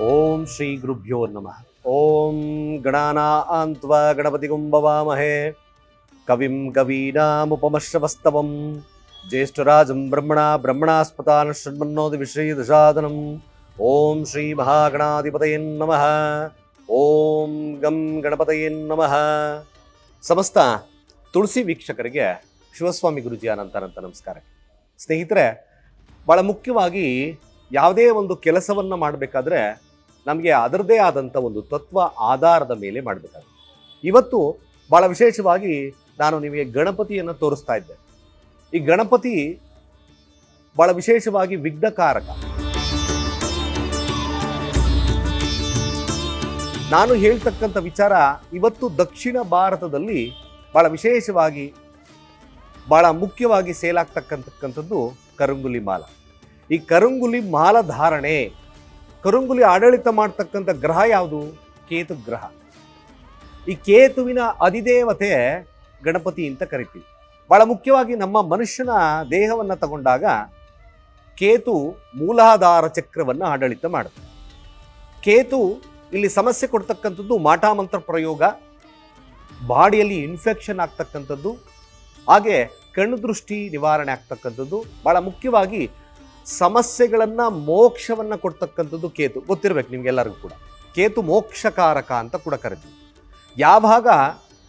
ಓಂ ಶ್ರೀ ಗುರುಭ್ಯೋ ನಮಃ ಓಂ ಗಣಾನಾನ್ತ್ವ ಗಣಪತಿ ಕುಂಭವಾಮಹೇ ಕವಿಂ ಕವೀನಾಮುಪಮಶ್ರವಸ್ತವಂ ಜ್ಯೇಷ್ಠರಾಜಂ ಬ್ರಹ್ಮಣ ಬ್ರಹ್ಮಣಾಸ್ಪತಾನ ಶೃಣ್ಮನ್ನೋದಿ ವಿಶ್ರೀದಶಾದನಂ ಓಂ ಶ್ರೀ ಮಹಾಗಣಾಧಿಪತಯೇ ನಮಃ. ಓಂ ಗಂ ಗಣಪತಯೇ ನಮಃ. ಸಮಸ್ತ ತುಳಸಿ ವೀಕ್ಷಕರಿಗೆ ಶಿವಸ್ವಾಮಿ ಗುರುಜಿ ಅನಂತನಂತ ನಮಸ್ಕಾರ. ಸ್ನೇಹಿತರೆ ಭಾಳ ಮುಖ್ಯವಾಗಿ ಯಾವುದೇ ಒಂದು ಕೆಲಸವನ್ನು ಮಾಡಬೇಕಾದ್ರೆ ನಮಗೆ ಅದರದೇ ಆದಂಥ ಒಂದು ತತ್ವ ಆಧಾರದ ಮೇಲೆ ಮಾಡಬೇಕಾಗುತ್ತೆ. ಇವತ್ತು ಭಾಳ ವಿಶೇಷವಾಗಿ ನಾನು ನಿಮಗೆ ಗಣಪತಿಯನ್ನು ತೋರಿಸ್ತಾ ಇದ್ದೆ. ಈ ಗಣಪತಿ ಬಹಳ ವಿಶೇಷವಾಗಿ ವಿಘ್ನಕಾರಕ. ನಾನು ಹೇಳ್ತಕ್ಕಂಥ ವಿಚಾರ ಇವತ್ತು ದಕ್ಷಿಣ ಭಾರತದಲ್ಲಿ ಬಹಳ ವಿಶೇಷವಾಗಿ ಬಹಳ ಮುಖ್ಯವಾಗಿ ಸೇಲಾಗ್ತಕ್ಕಂತಕ್ಕಂಥದ್ದು ಕರುಂಗುಲಿ ಮಾಲ. ಈ ಕರುಂಗುಲಿ ಮಾಲ ಧಾರಣೆ, ಕರುಂಗುಲಿ ಆಡಳಿತ ಮಾಡ್ತಕ್ಕಂಥ ಗ್ರಹ ಯಾವುದು? ಕೇತು ಗ್ರಹ. ಈ ಕೇತುವಿನ ಅಧಿದೇವತೆ ಗಣಪತಿ ಅಂತ ಕರಿತೀವಿ. ಬಹಳ ಮುಖ್ಯವಾಗಿ ನಮ್ಮ ಮನುಷ್ಯನ ದೇಹವನ್ನು ತಗೊಂಡಾಗ ಕೇತು ಮೂಲಾಧಾರ ಚಕ್ರವನ್ನು ಆಡಳಿತ ಮಾಡುತ್ತೆ. ಕೇತು ಇಲ್ಲಿ ಸಮಸ್ಯೆ ಕೊಡ್ತಕ್ಕಂಥದ್ದು ಮಾಟಾಮಂತ್ರ ಪ್ರಯೋಗ, ಬಾಡಿಯಲ್ಲಿ ಇನ್ಫೆಕ್ಷನ್ ಆಗ್ತಕ್ಕಂಥದ್ದು, ಹಾಗೆ ಕಣ್ಣು ದೃಷ್ಟಿ ನಿವಾರಣೆ ಆಗ್ತಕ್ಕಂಥದ್ದು, ಬಹಳ ಮುಖ್ಯವಾಗಿ ಸಮಸ್ಯೆಗಳನ್ನು ಮೋಕ್ಷವನ್ನು ಕೊಡ್ತಕ್ಕಂಥದ್ದು ಕೇತು. ಗೊತ್ತಿರಬೇಕು ನಿಮಗೆಲ್ಲರಿಗೂ ಕೂಡ. ಕೇತು ಮೋಕ್ಷಕಾರಕ ಅಂತ ಕೂಡ ಕರಿತೀವಿ. ಯಾವಾಗ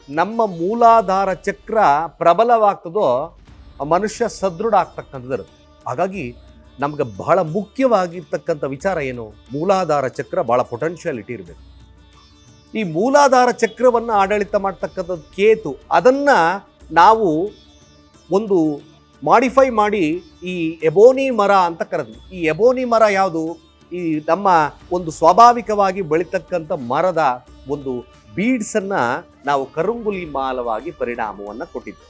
ನಮ್ಮ ಮೂಲಾಧಾರ ಚಕ್ರ ಪ್ರಬಲವಾಗ್ತದೋ ಮನುಷ್ಯ ಸದೃಢ ಆಗ್ತಕ್ಕಂಥದ್ದು ಹಾಗಾಗಿ ನಮ್ಗೆ ಬಹಳ ಮುಖ್ಯವಾಗಿರ್ತಕ್ಕಂಥ ವಿಚಾರ ಏನು? ಮೂಲಾಧಾರ ಚಕ್ರ ಭಾಳ ಪೊಟೆನ್ಷಿಯಾಲಿಟಿ ಇರಬೇಕು. ಈ ಮೂಲಾಧಾರ ಚಕ್ರವನ್ನು ಆಡಳಿತ ಮಾಡ್ತಕ್ಕಂಥದ್ದು ಕೇತು. ಅದನ್ನು ನಾವು ಒಂದು ಮಾಡಿಫೈ ಮಾಡಿ ಈ ಎಬೋನಿ ಮರ ಅಂತ ಕರೆದ್ವಿ. ಈ ಎಬೋನಿ ಮರ ಯಾವುದು? ಈ ನಮ್ಮ ಒಂದು ಸ್ವಾಭಾವಿಕವಾಗಿ ಬೆಳೀತಕ್ಕಂಥ ಮರದ ಒಂದು ಬೀಡ್ಸನ್ನು ನಾವು ಕರುಂಗುಲಿ ಮಾಲವಾಗಿ ಪರಿಣಾಮವನ್ನು ಕೊಟ್ಟಿದ್ದೆ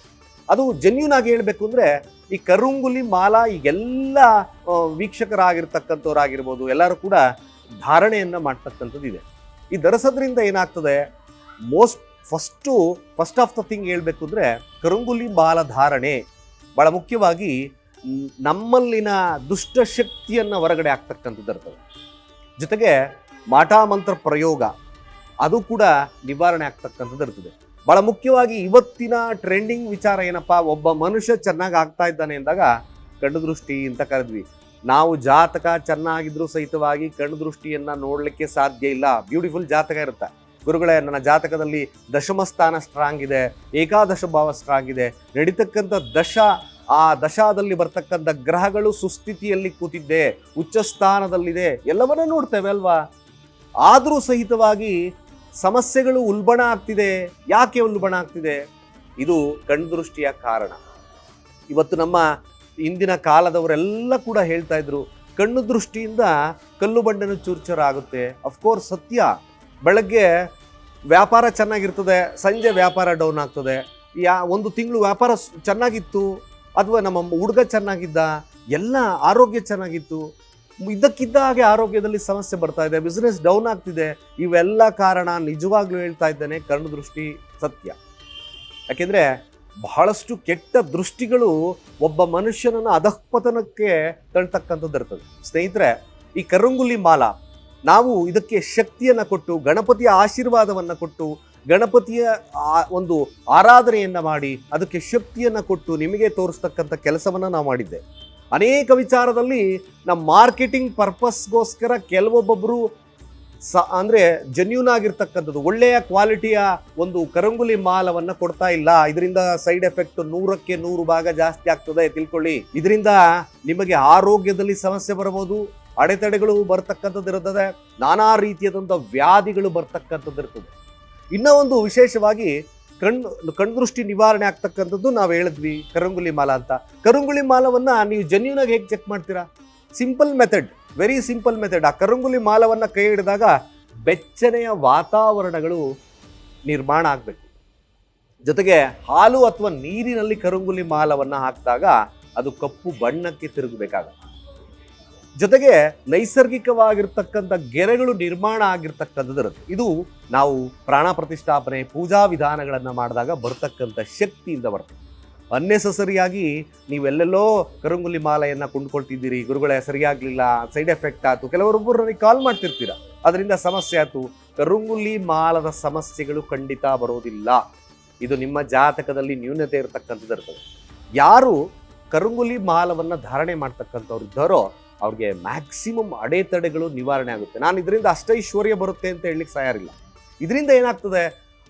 ಅದು ಜೆನ್ಯೂನ್ ಆಗಿ ಹೇಳಬೇಕು ಅಂದರೆ ಈ ಕರುಂಗುಲಿ ಮಾಲ ಈಗೆಲ್ಲ ವೀಕ್ಷಕರಾಗಿರ್ತಕ್ಕಂಥವ್ರಾಗಿರ್ಬೋದು, ಎಲ್ಲರೂ ಕೂಡ ಧಾರಣೆಯನ್ನು ಮಾಡ್ತಕ್ಕಂಥದ್ದು ಇದೆ. ಈ ಧರಿಸೋದ್ರಿಂದ ಏನಾಗ್ತದೆ? Most first first of the thing ಹೇಳಬೇಕು ಅಂದರೆ ಕರುಂಗುಲಿ ಮಾಲ ಧಾರಣೆ. ಬಹಳ ಮುಖ್ಯವಾಗಿ ನಮ್ಮಲ್ಲಿನ ದುಷ್ಟಶಕ್ತಿಯನ್ನು ಹೊರಗಡೆ ಆಗ್ತಕ್ಕಂಥದ್ದು ಇರ್ತದೆ ಜೊತೆಗೆ ಮಾಟಾಮಂತ್ರ ಪ್ರಯೋಗ. ಅದು ಕೂಡ ನಿವಾರಣೆ ಆಗ್ತಕ್ಕಂಥದ್ದು ಇರ್ತದೆ. ಬಹಳ ಮುಖ್ಯವಾಗಿ ಇವತ್ತಿನ ಟ್ರೆಂಡಿಂಗ್ ವಿಚಾರ ಏನಪ್ಪ, ಒಬ್ಬ ಮನುಷ್ಯ ಚೆನ್ನಾಗಿ ಆಗ್ತಾ ಇದ್ದಾನೆ ಅಂದಾಗ ಕಣ್ಣು ದೃಷ್ಟಿ ಅಂತ ಕರೆದ್ವಿ. ನಾವು ಜಾತಕ ಚೆನ್ನಾಗಿದ್ರೂ ಸಹಿತವಾಗಿ ಕಣ್ಣು ದೃಷ್ಟಿಯನ್ನು ನೋಡ್ಲಿಕ್ಕೆ ಸಾಧ್ಯ ಇಲ್ಲ. ಬ್ಯೂಟಿಫುಲ್ ಜಾತಕ ಇರುತ್ತೆ. ಗುರುಗಳೇ, ನನ್ನ ಜಾತಕದಲ್ಲಿ ದಶಮ ಸ್ಥಾನ ಸ್ಟ್ರಾಂಗ್ ಇದೆ, ಏಕಾದಶ ಭಾವ ಸ್ಟ್ರಾಂಗ್ ಇದೆ. ನಡೀತಕ್ಕಂಥ ದಶ, ಆ ದಶಾದಲ್ಲಿ ಬರ್ತಕ್ಕಂಥ ಗ್ರಹಗಳು ಸುಸ್ಥಿತಿಯಲ್ಲಿ ಕೂತಿದ್ದೆ ಉಚ್ಚ ಸ್ಥಾನದಲ್ಲಿದೆ ಎಲ್ಲವನ್ನೂ ನೋಡ್ತೇವೆ ಅಲ್ವಾ? ಆದರೂ ಸಹಿತವಾಗಿ ಸಮಸ್ಯೆಗಳು ಉಲ್ಬಣ ಆಗ್ತಿದೆ, ಯಾಕೆ ಉಲ್ಬಣ ಆಗ್ತಿದೆ? ಇದು ಕಣ್ದೃಷ್ಟಿಯ ಕಾರಣ. ಇವತ್ತು ನಮ್ಮ ಇಂದಿನ ಕಾಲದವರೆಲ್ಲ ಕೂಡ ಹೇಳ್ತಾ ಇದ್ರು, ಕಣ್ಣು ದೃಷ್ಟಿಯಿಂದ ಕಲ್ಲು ಬಂಡೆನೂ ಚೂರ್ಚೂರ ಆಗುತ್ತೆ. ಅಫ್ಕೋರ್ಸ್ ಸತ್ಯ. ಬೆಳಗ್ಗೆ ವ್ಯಾಪಾರ ಚೆನ್ನಾಗಿರ್ತದೆ, ಸಂಜೆ ವ್ಯಾಪಾರ ಡೌನ್ ಆಗ್ತದೆ. ಯಾ, ಒಂದು ತಿಂಗಳು ವ್ಯಾಪಾರ ಚೆನ್ನಾಗಿತ್ತು, ಅಥವಾ ನಮ್ಮ ಹುಡುಗ ಚೆನ್ನಾಗಿದ್ದ, ಎಲ್ಲ ಆರೋಗ್ಯ ಚೆನ್ನಾಗಿತ್ತು. ಇದ್ದಕ್ಕಿದ್ದ ಹಾಗೆ ಆರೋಗ್ಯದಲ್ಲಿ ಸಮಸ್ಯೆ ಬರ್ತಾ ಇದೆ ಬಿಸ್ನೆಸ್ ಡೌನ್ ಆಗ್ತಿದೆ, ಇವೆಲ್ಲ ಕಾರಣ ನಿಜವಾಗ್ಲೂ ಹೇಳ್ತಾ ಇದ್ದೇನೆ, ಕಣ್ಣು ದೃಷ್ಟಿ ಸತ್ಯ. ಯಾಕೆಂದರೆ ಬಹಳಷ್ಟು ಕೆಟ್ಟ ದೃಷ್ಟಿಗಳು ಒಬ್ಬ ಮನುಷ್ಯನನ್ನು ಅಧಃಪತನಕ್ಕೆ ತಳ್ತಕ್ಕಂಥದ್ದು ಇರ್ತದೆ. ಸ್ನೇಹಿತರೆ, ಈ ಕರಂಗುಲಿ ಮಾಲ, ನಾವು ಇದಕ್ಕೆ ಶಕ್ತಿಯನ್ನು ಕೊಟ್ಟು, ಗಣಪತಿಯ ಆಶೀರ್ವಾದವನ್ನು ಕೊಟ್ಟು, ಗಣಪತಿಯ ಒಂದು ಆರಾಧನೆಯನ್ನು ಮಾಡಿ, ಅದಕ್ಕೆ ಶಕ್ತಿಯನ್ನು ಕೊಟ್ಟು ನಿಮಗೆ ತೋರಿಸ್ತಕ್ಕಂಥ ಕೆಲಸವನ್ನು ನಾವು ಮಾಡಿದ್ದೆ. ಅನೇಕ ವಿಚಾರದಲ್ಲಿ ನಮ್ಮ ಮಾರ್ಕೆಟಿಂಗ್ ಪರ್ಪಸ್ಗೋಸ್ಕರ ಕೆಲವೊಬ್ಬೊಬ್ಬರು ಸ, ಅಂದರೆ ಜೆನ್ಯೂನ್ ಆಗಿರ್ತಕ್ಕಂಥದ್ದು, ಒಳ್ಳೆಯ ಕ್ವಾಲಿಟಿಯ ಒಂದು ಕರಂಗುಲಿ ಮಾಲವನ್ನು ಕೊಡ್ತಾ ಇಲ್ಲ. ಇದರಿಂದ ಸೈಡ್ ಎಫೆಕ್ಟ್ ನೂರಕ್ಕೆ ನೂರು ಭಾಗ ಜಾಸ್ತಿ ಆಗ್ತದೆ ತಿಳ್ಕೊಳ್ಳಿ. ಇದರಿಂದ ನಿಮಗೆ ಆರೋಗ್ಯದಲ್ಲಿ ಸಮಸ್ಯೆ ಬರಬಹುದು, ಅಡೆತಡೆಗಳು ಬರ್ತಕ್ಕಂಥದ್ದು ಇರುತ್ತದೆ ನಾನಾ ರೀತಿಯಾದಂಥ ವ್ಯಾಧಿಗಳು ಬರ್ತಕ್ಕಂಥದ್ದು ಇರ್ತದೆ. ಇನ್ನೂ ಒಂದು ವಿಶೇಷವಾಗಿ ಕಣ್ಣು ಕಣ್ದೃಷ್ಟಿ ನಿವಾರಣೆ ಆಗ್ತಕ್ಕಂಥದ್ದು ನಾವು ಹೇಳಿದ್ವಿ ಕರಂಗುಲಿ ಮಾಲ ಅಂತ. ಕರಂಗುಲಿ ಮಾಲವನ್ನ ನೀವು ಜೆನ್ಯೂನ್ ಆಗಿ ಹೇಗೆ ಚೆಕ್ ಮಾಡ್ತೀರಾ? Simple method very simple method ಆ ಕರಂಗುಲಿ ಮಾಲವನ್ನ ಕೈ ಹಿಡಿದಾಗ ಬೆಚ್ಚನೆಯ ವಾತಾವರಣಗಳು ನಿರ್ಮಾಣ ಆಗಬೇಕು. ಜೊತೆಗೆ ಹಾಲು ಅಥವಾ ನೀರಿನಲ್ಲಿ ಕರಂಗುಲಿ ಮಾಲವನ್ನ ಹಾಕಿದಾಗ ಅದು ಕಪ್ಪು ಬಣ್ಣಕ್ಕೆ ತಿರುಗಬೇಕಾಗುತ್ತೆ. ಜೊತೆಗೆ ನೈಸರ್ಗಿಕವಾಗಿರ್ತಕ್ಕಂಥ ಗೆರೆಗಳು ನಿರ್ಮಾಣ ಆಗಿರ್ತಕ್ಕಂಥದ್ದಿರುತ್ತೆ ಇದು ನಾವು ಪ್ರಾಣ ಪ್ರತಿಷ್ಠಾಪನೆ, ಪೂಜಾ ವಿಧಾನಗಳನ್ನು ಮಾಡಿದಾಗ ಬರ್ತಕ್ಕಂಥ ಶಕ್ತಿಯಿಂದ ಬರ್ತದೆ. ಅನ್ನೆಸಸರಿಯಾಗಿ ನೀವೆಲ್ಲೆಲ್ಲೋ ಕರಂಗುಲಿ ಮಾಲೆಯನ್ನು ಕೊಂಡ್ಕೊಳ್ತಿದ್ದೀರಿ, ಗುರುಗಳೇ ಸರಿಯಾಗಲಿಲ್ಲ, ಸೈಡ್ ಎಫೆಕ್ಟ್ ಆಯಿತು ಕೆಲವರೊಬ್ಬರು ನನಗೆ ಕಾಲ್ ಮಾಡ್ತಿರ್ತೀರ. ಅದರಿಂದ ಸಮಸ್ಯೆ ಆಯಿತು. ಕರುಂಗುಲಿ ಮಾಲದ ಸಮಸ್ಯೆಗಳು ಖಂಡಿತ ಬರೋದಿಲ್ಲ. ಇದು ನಿಮ್ಮ ಜಾತಕದಲ್ಲಿ ನ್ಯೂನತೆ ಇರತಕ್ಕಂಥದ್ದು ಇರ್ತದೆ. ಯಾರು ಕರುಂಗುಲಿ ಮಾಲವನ್ನು ಧಾರಣೆ ಮಾಡ್ತಕ್ಕಂಥವ್ರು ಇದ್ದಾರೋ ಅವ್ರಿಗೆ ಮ್ಯಾಕ್ಸಿಮಮ್ ಅಡೆತಡೆಗಳು ನಿವಾರಣೆ ಆಗುತ್ತೆ. ನಾನು ಇದರಿಂದ ಅಷ್ಟೈಶ್ವರ್ಯ ಬರುತ್ತೆ ಅಂತ ಹೇಳಲಿಕ್ಕೆ ತಯಾರಿಲ್ಲ ಇದರಿಂದ ಏನಾಗ್ತದೆ?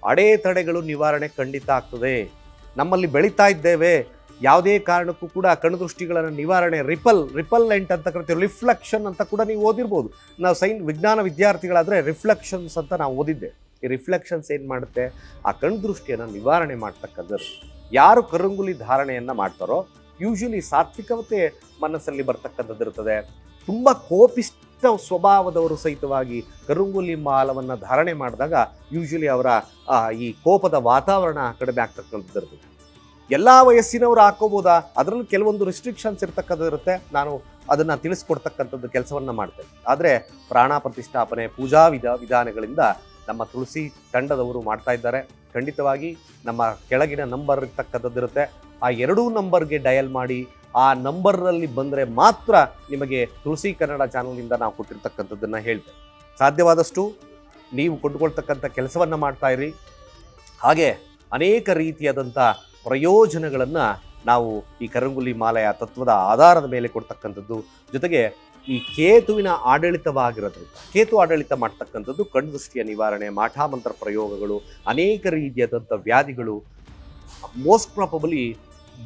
ಅಡೆತಡೆಗಳು ನಿವಾರಣೆ ಖಂಡಿತ ಆಗ್ತದೆ. ನಮ್ಮಲ್ಲಿ ಬೆಳೀತಾ ಇದ್ದೇವೆ. ಯಾವುದೇ ಕಾರಣಕ್ಕೂ ಕೂಡ ಕಣದೃಷ್ಟಿಗಳನ್ನು ನಿವಾರಣೆ ರಿಪಲ್ ರಿಪಲ್ಲೆಂಟ್ ಅಂತ ಕರಿತೀವಿ ರಿಫ್ಲೆಕ್ಷನ್ ಅಂತ ಕೂಡ ನೀವು ಓದಿರ್ಬೋದು. ನಾವು ಸೈನ್ ವಿಜ್ಞಾನ ವಿದ್ಯಾರ್ಥಿಗಳಾದರೆ ರಿಫ್ಲೆಕ್ಷನ್ಸ್ ಅಂತ ನಾವು ಓದಿದ್ದೆ. ಈ ರಿಫ್ಲೆಕ್ಷನ್ಸ್ ಏನು ಮಾಡುತ್ತೆ? ಆ ಕಣ್ದೃಷ್ಟಿಯನ್ನು ನಿವಾರಣೆ ಮಾಡ್ತಕ್ಕಂಥದ್ದು. ಯಾರು ಕರುಂಗುಲಿ ಧಾರಣೆಯನ್ನು ಮಾಡ್ತಾರೋ ಯೂಶಲಿ ಸಾತ್ವಿಕತೆ ಮನಸ್ಸಲ್ಲಿ ಬರ್ತಕ್ಕಂಥದ್ದು ಇರ್ತದೆ. ತುಂಬ ಕೋಪಿಷ್ಟ ಸ್ವಭಾವದವರು ಸಹಿತವಾಗಿ ಕರುಂಗುಲಿ ಮಾಲವನ್ನು ಧಾರಣೆ ಮಾಡಿದಾಗ ಯೂಶಲಿ ಅವರ ಈ ಕೋಪದ ವಾತಾವರಣ ಕಡಿಮೆ ಆಗ್ತಕ್ಕಂಥದ್ದು ಎಲ್ಲ ವಯಸ್ಸಿನವರು ಹಾಕೋಬೋದಾ? ಅದರಲ್ಲೂ ಕೆಲವೊಂದು ರಿಸ್ಟ್ರಿಕ್ಷನ್ಸ್ ಇರ್ತಕ್ಕಂಥದ್ದು ಇರುತ್ತೆ. ನಾನು ಅದನ್ನು ತಿಳಿಸ್ಕೊಡ್ತಕ್ಕಂಥದ್ದು ಕೆಲಸವನ್ನು ಮಾಡ್ತೇನೆ. ಆದರೆ ಪ್ರಾಣ ಪ್ರತಿಷ್ಠಾಪನೆ, ಪೂಜಾ ವಿಧ, ವಿಧಾನಗಳಿಂದ ನಮ್ಮ ತುಳಸಿ ತಂಡದವರು ಮಾಡ್ತಾ ಇದ್ದಾರೆ. ಖಂಡಿತವಾಗಿ ನಮ್ಮ ಕೆಳಗಿನ ನಂಬರ್ ಇರ್ತಕ್ಕಂಥದ್ದು ಇರುತ್ತೆ. ಆ ಎರಡೂ ನಂಬರ್ಗೆ ಡಯಲ್ ಮಾಡಿ ಆ ನಂಬರ್ನಲ್ಲಿ ಬಂದರೆ ಮಾತ್ರ ನಿಮಗೆ ತುಳಸಿ ಕನ್ನಡ ಚಾನಲ್ನಿಂದ ನಾವು ಕೊಟ್ಟಿರ್ತಕ್ಕಂಥದ್ದನ್ನು ಹೇಳ್ತೆ ಸಾಧ್ಯವಾದಷ್ಟು ನೀವು ಕೊಂಡುಕೊಳ್ತಕ್ಕಂಥ ಕೆಲಸವನ್ನು ಮಾಡ್ತಾ ಇರಿ. ಹಾಗೆ ಅನೇಕ ರೀತಿಯಾದಂಥ ಪ್ರಯೋಜನಗಳನ್ನು ನಾವು ಈ ಕರಂಗುಲಿ ಮಾಲೆಯ ತತ್ವದ ಆಧಾರದ ಮೇಲೆ ಕೊಡ್ತಕ್ಕಂಥದ್ದು. ಜೊತೆಗೆ ಈ ಕೇತುವಿನ ಆಡಳಿತವಾಗಿರೋದ್ರಿಂದ, ಕೇತು ಆಡಳಿತ ಮಾಡ್ತಕ್ಕಂಥದ್ದು ಕಣ್ದೃಷ್ಟಿಯ ನಿವಾರಣೆ ಮಾಠಾಮಂತ್ರ ಪ್ರಯೋಗಗಳು, ಅನೇಕ ರೀತಿಯಾದಂಥ ವ್ಯಾಧಿಗಳು ಮೋಸ್ಟ್ ಪ್ರಾಬಬಲಿ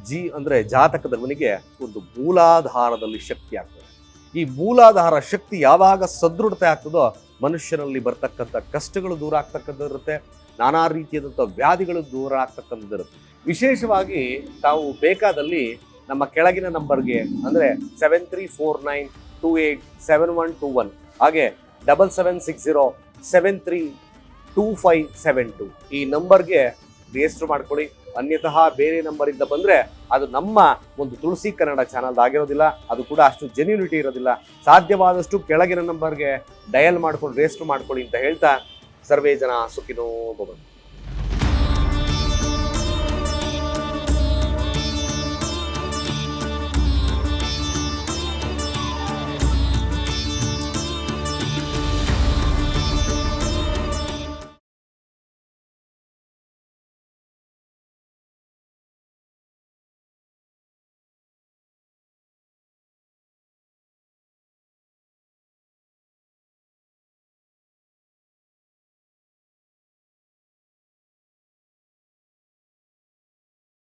ಜಿ ಅಂದರೆ ಜಾತಕದವನಿಗೆ ಒಂದು ಮೂಲಾಧಾರದಲ್ಲಿ ಶಕ್ತಿ ಆಗ್ತದೆ. ಈ ಮೂಲಾಧಾರ ಶಕ್ತಿ ಯಾವಾಗ ಸದೃಢತೆ ಆಗ್ತದೋ ಮನುಷ್ಯನಲ್ಲಿ ಬರ್ತಕ್ಕಂಥ ಕಷ್ಟಗಳು ದೂರ ಆಗ್ತಕ್ಕಂಥದ್ದು ಇರುತ್ತೆ, ನಾನಾ ರೀತಿಯಾದಂಥ ವ್ಯಾಧಿಗಳು ದೂರ ಆಗ್ತಕ್ಕಂಥದ್ದು ಇರುತ್ತೆ. ವಿಶೇಷವಾಗಿ ತಾವು ಬೇಕಾದಲ್ಲಿ ನಮ್ಮ ಕೆಳಗಿನ ನಂಬರ್ಗೆ ಅಂದರೆ seven three four nine two eight seven one two one, ಹಾಗೆ double seven six zero seven three two five seven two ಈ ನಂಬರ್ಗೆ ರಿಜಿಸ್ಟರ್ ಮಾಡ್ಕೊಳ್ಳಿ. ಅನ್ಯತಃ ಬೇರೆ ನಂಬರಿಂದ ಬಂದರೆ ಅದು ನಮ್ಮ ಒಂದು ತುಳಸಿ ಕನ್ನಡ ಚಾನಲ್ ಆಗಿರೋದಿಲ್ಲ. ಅದು ಕೂಡ ಅಷ್ಟು ಜೆನ್ಯುನಿಟಿ ಇರೋದಿಲ್ಲ. ಸಾಧ್ಯವಾದಷ್ಟು ಕೆಳಗಿನ ನಂಬರ್ಗೆ ಡಯಲ್ ಮಾಡ್ಕೊಂಡು ರಿಜಿಸ್ಟರ್ ಮಾಡ್ಕೊಳ್ಳಿ ಅಂತ ಹೇಳ್ತಾ ಸರ್ವೇ ಜನ ಸುಖಿನೋ ಭವಂತು.